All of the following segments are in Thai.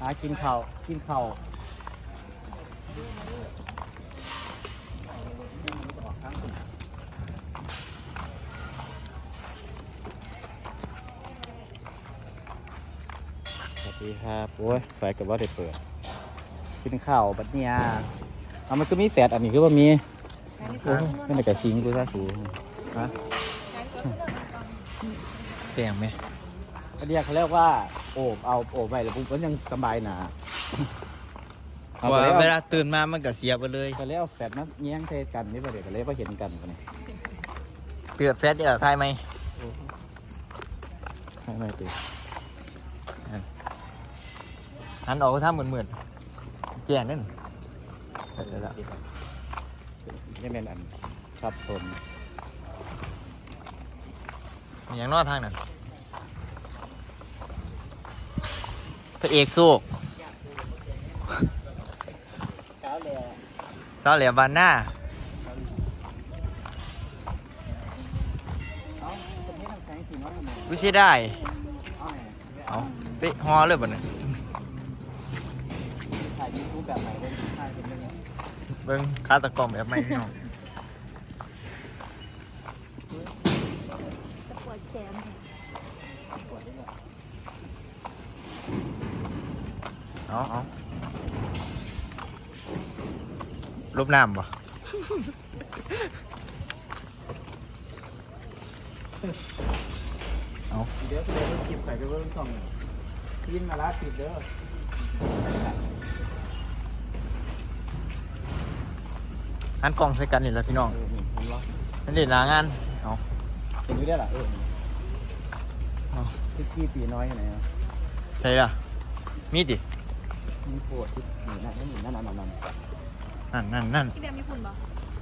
หากินข้าวกินข้าวสวัสดีครับโอ้ยไฟกับว่าได้เปิด กินข้าวบัดเนี้ยเอามันคือมีแฟดอันนี้คือว่ามีโอ้ยไม่ได้กระชิงกูซะสูฮะเตียงไหมอันเนี้ยเขาเรียกว่า โอบเอาโอบไว้แล้วปุ๊บมันยังสบายหนาเอาไปว่าแล้วเวลาตื่นมามันก็เสียไปเลย ก็เลยเอาแฟดนัแย้งเทกันนี่ประเดี๋ยวก็เลยว่าเห็นกันกันนี่เตือแฟตเดี๋ยวทายไหมไม่ไม่ตีหันออกก็ท่าเหมือนเหมือนๆแจ้งนั่นเออแล้วนี่เป็นอันสับสนมีอย่างนอกทางนั้น พระเอกโซกเช้าเลยสาวเหลียบานหน้าเอ้าคนนี้ทำแข็งสีน้อยทำไมกูใช้ได้เอาไงเอาไปฮอเลยบ่เนี่ยถ่ายยูทูบแบบไหนเล่นถ่ายเป็นยังไงเบิ้งคาตะกล่องแบบไม่พี่น้อง เอาเอารูปน้ำบ่เดี๋ยวจะได้คลิปใส่ไปเบิ่งช่องยินมาลาติดเด้อหันกล่องใส่กันนี่แหละพี่น้องเออนี่เห็นบ่นั่นเด็ดหนางานเอาเห็นอยู่ได้อล่ะเออเอาที่กี่ปีน้อยไหนอะใช่ละมีดิ มีปวดนี่นั่นนี่นั่นนั่นนั่นนั่นนั่นนั่นพี่แบมมีคุณบ่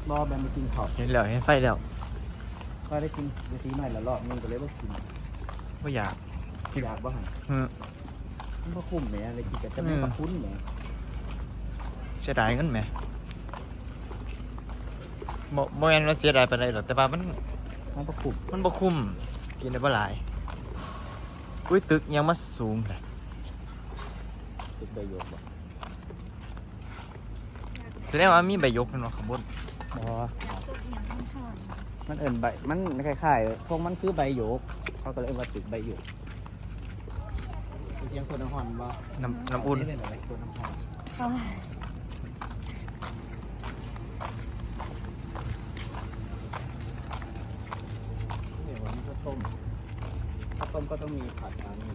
บ่แบนไปกินข้าวเห็นแล้วเห็นไฟแล้วก็ได้กินเวทีใหม่ละรอบนึงก็เลยบ่กินก็อยากอยากบ่หันอืมมันบ่คุ้มแหมเลยกินแต่จะไม่อืมมาคุ้นแหมเสียดายเงินไหมบ่บ่แม่นว่าเสียดายปานใดหรอกแต่ว่ามันมันบ่คุ้มมันบ่คุ้มกินได้บ่หลายอุ้ยตึกยังมาสูงเลย ติดประโยชน์บ่แสดงว่ามีใบยกนั่นเนาะข้างบนบ่สุดอย่างมันห่อนมันเอิ้นใบ มันคล้ายๆพวกมันคือใบโยก เขาก็เลยเอิ้นว่าตึกใบโยกเสียงคนน้ำหอนบ่น้ำน้ำอุ่น เป็นอะไรคนน้ำหอนโอ้ยเดี๋ยววันนี้ข้าวต้มข้าวต้มก็ต้องมีผัดอันนี้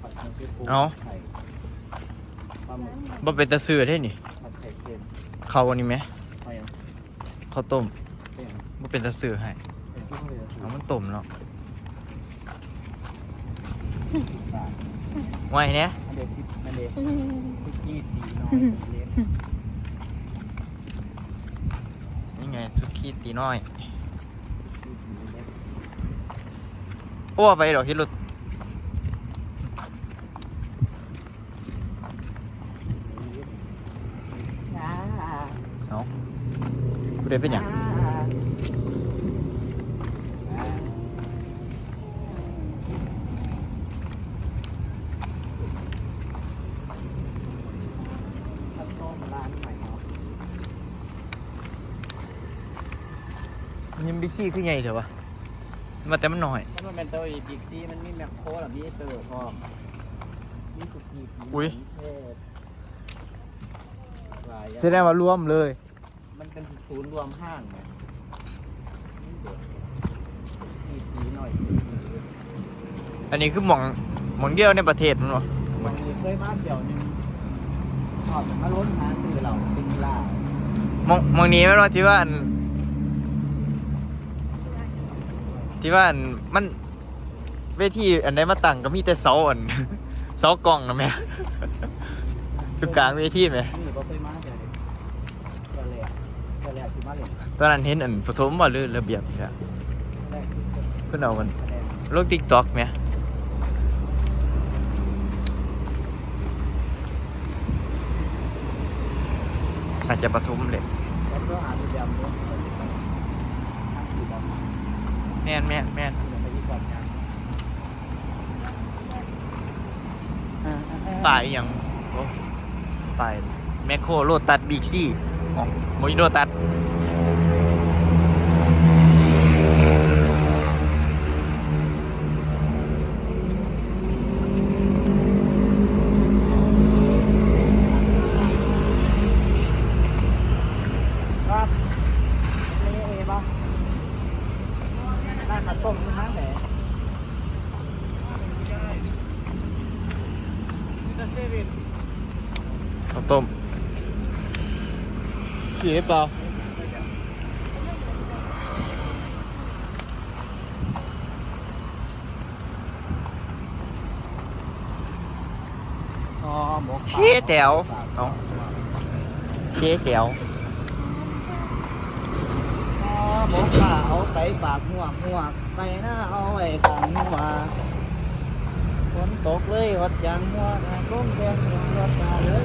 ผัดน้ำพริกปูไข่ ปลาหมึกบ่เป็นตะซื้อได้นี่ผัดไข่เค็มข้าวอันนี้ไหมเอาอย่างข้าวต้มเป็นอย่างบ่เป็นตะซื้อให้เป็นที่เขาเลยเอามันต้มเนาะบาทไว้เนี่ยอันเดียวคิดอันเดียวคุกกี้ตีน้อยตีเล็กนี่ไงสุกี้ตีน้อยคุกกี้ตีเล็กโอ้ไปดอกฮิรุา เอาผู้ใด เป็นหยังอ่าข้าวต้มร้านใหม่เนาะยิมบิซี่คือไงเถอะวะมาแต่มันหน่อยแล้วมันเป็นตัวอีบิ๊กซีมันมีแมคโครหรือมีเตอร์พร้อมมีสุกี้มีอุ๊ยเทศหลายอย่างแสดงว่ารวมเลย มันเป็นศูนย์รวมห้างไงมีสีหน่อยสีอันนี้คือหมองหมองเดียวในประเทศมันวะมันมีเคยมาเดี่ยวหนึงชอบมาล้นหาซื้อเราเป็นกีฬามองหมองนี้แม่นว่าที่ว่าอันที่ว่าอันมันเวทีอันใดมาตั้งก็มีแต่เสาอัน เสากล่องนะแม่ คือกลางเวทีไหม นี่ก็เคยมาเดี๋ยวนี้ตัวแร กตัวแรกที่มาเลยตอนนั้นเห็นอันผสมบ่หรือระเบียบใช่ตัวแรกที่เพิ่นเอามันแสดงลง TikTok ไหมอาจจะปฐมเลยแล้วก็หาดูดำด้วยทั้งสีดำแม่นแม่นแม่นไปที่ก่อนงานป่าอีหยังไปแมคโครโลตัดบิ๊กซี่ อ๋อโมยโลตัด ครับนี่เอ๋ป่ะได้ ข้าวต้มที่ห้างไหนข้าวต้มขี่ได้เปล่าอ๋อหมกเชแต๋วเอาเชแต๋วอ๋อหมกป่าเอาไปปากหัวกหัวกไปหน้าเอาไว้ข้างหัวฝนตกเลยอดยางหัวนะก้มแทงหัวรถมาเลย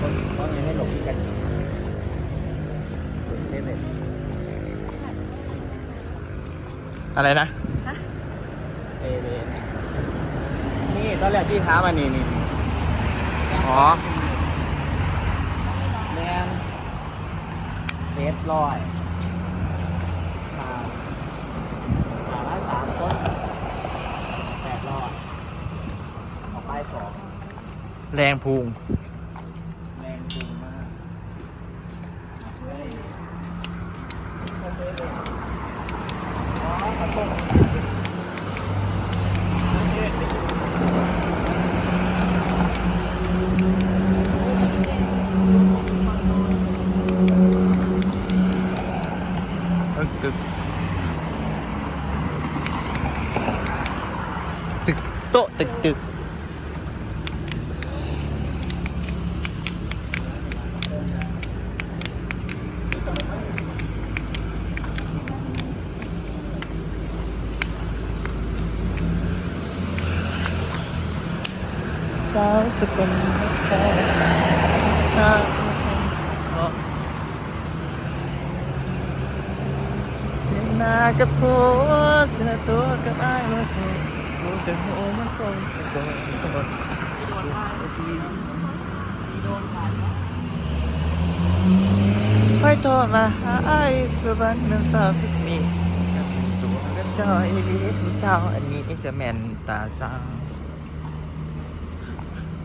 คนเขาไม่ให้หลบกัน เทเล็ตอะไรนะเทเล็ตนี่ตอนแรกที่ท้ามานี่นี่อ๋อแมนเทสร้อยมามาละสามคนแปดร้อยออกไปสองแรงพุงแรงจริงมาก เฮ้ยโอเคเลยอ๋อขอโทษ ตึกตึกตึกโต๊ะตึกตึก สาวสกุลแค่เจอหน้ากับผัวเจอตัวกับไอายมาสุดรู้จะหัวมันคงสะกดไปโทรมาหาไอ้สุวรรณน้ำตาพิกมีตัวกันจอยลีผู้สาวอันนี้จะแมนตาสาว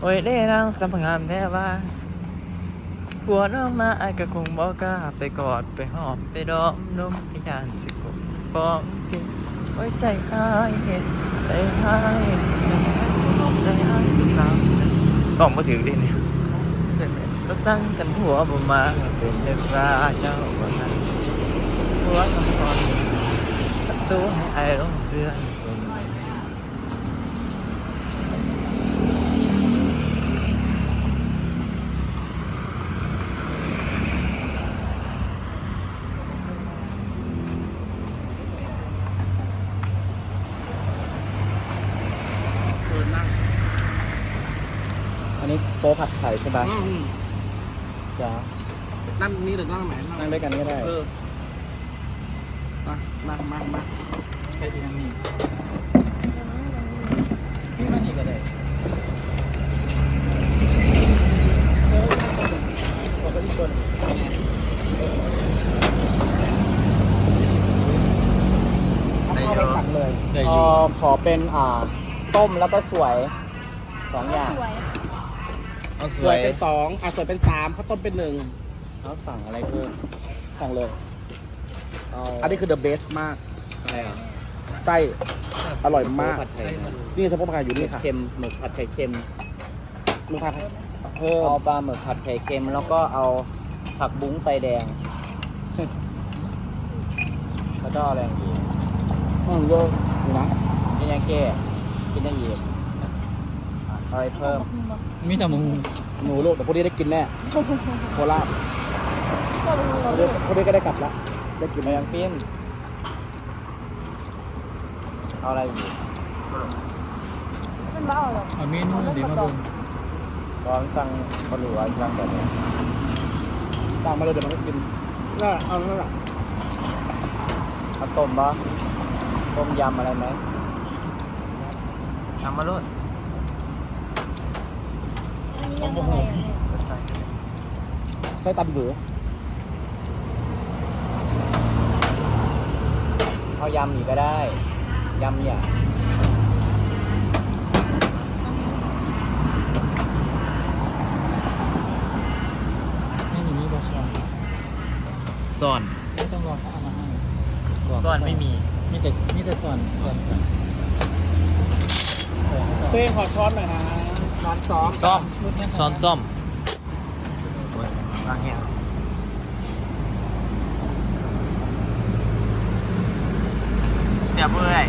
โอ้ยได้นางสัมผัสงามแท้ว่าหัวน้องมาไอ้ก็คงบอกกล้าไปกอดไปหอมไปดอมนมในดานสิกบบอกกินไว้ใจอ้ายเห็นใจอ้ายใจอ้ายทุกครั้งต้องมาถึงดิเนี่ยตะสั่งกันหัวบ่มาเป็นเด็กว่าเจ้าบ่นั้นหัวต้องคอยประตูให้ไอ้ลงเสื้อคน เดินนั่ง อันนี้โต๊ะผัดไข่ ใช่ไหมอืมจ้านั่งตรงนี้หรือนั่งไหนนั่งด้วยกันก็ได้ เออมานั่งมามาใครที่นั่งนี่นี่มานี่ก็ได้ขอไปที่คนได้เอาเยไปอะสั่งเลยได้เออยู่อขอเป็นอ่าต้มแล้วก็สวยสองอย่าง สวย เอาสสววยยเป็นสองอะสวยเป็นสามข้าวต้มเป็นหนึ่งเขาสั่งอะไรเพิ่มสั่งเลย เอาอันนี้คือ the best มาก อะไรอะไส้อร่อยมาก ผัดไข่นี่เฉพาะผักกาดอยู่นี่ค่ะเค็มหมึกผัดไข่เค็มมึงผัดเพิ่มเอาปลาหมึกผัดไข่เค็ม แล้วก็เอาผักบุ้งไฟแดงแล้วก็เอาอะไรอย่างอีกอืมเยอะอยู่นะกินยังเก้กินยังอีกเอาอะไรเพิ่ม มีแต่มึงหนูลูกแต่พวกนี้ได้กินแน่โคราชพวกนี้พวกนี้ก็ได้กลับละได้กินมายังฟินเอาอะไรอีกมันบ้าหรอเอาเมนูดีมาเบิ่งตอนสั่งบะหมี่สั่งแบบนี้ตามมาเลยเดี๋ยวมันก็กินน่าเอานั่นแหละเอาต้มปะต้มยำอะไรไหมทำมาโลดอันนี้ำ ยังอะไรอะเนี่ยใช้ตันเบือเอายำอีกก็ได้ยำเนี่ยไม่มีนี่บอชอนซ่อนไม่ต้องรอเขาเอามาให้บกซ่อนไม่มีมีแต่มีแต่ซ่อนซ่อนก่อนเออเต้ขอช้อนหน่อยนะ ช้อนซ้อมซ่อมชุดแม่ซ่อนซ่อมวางเงี้ยเสียบเอ้ย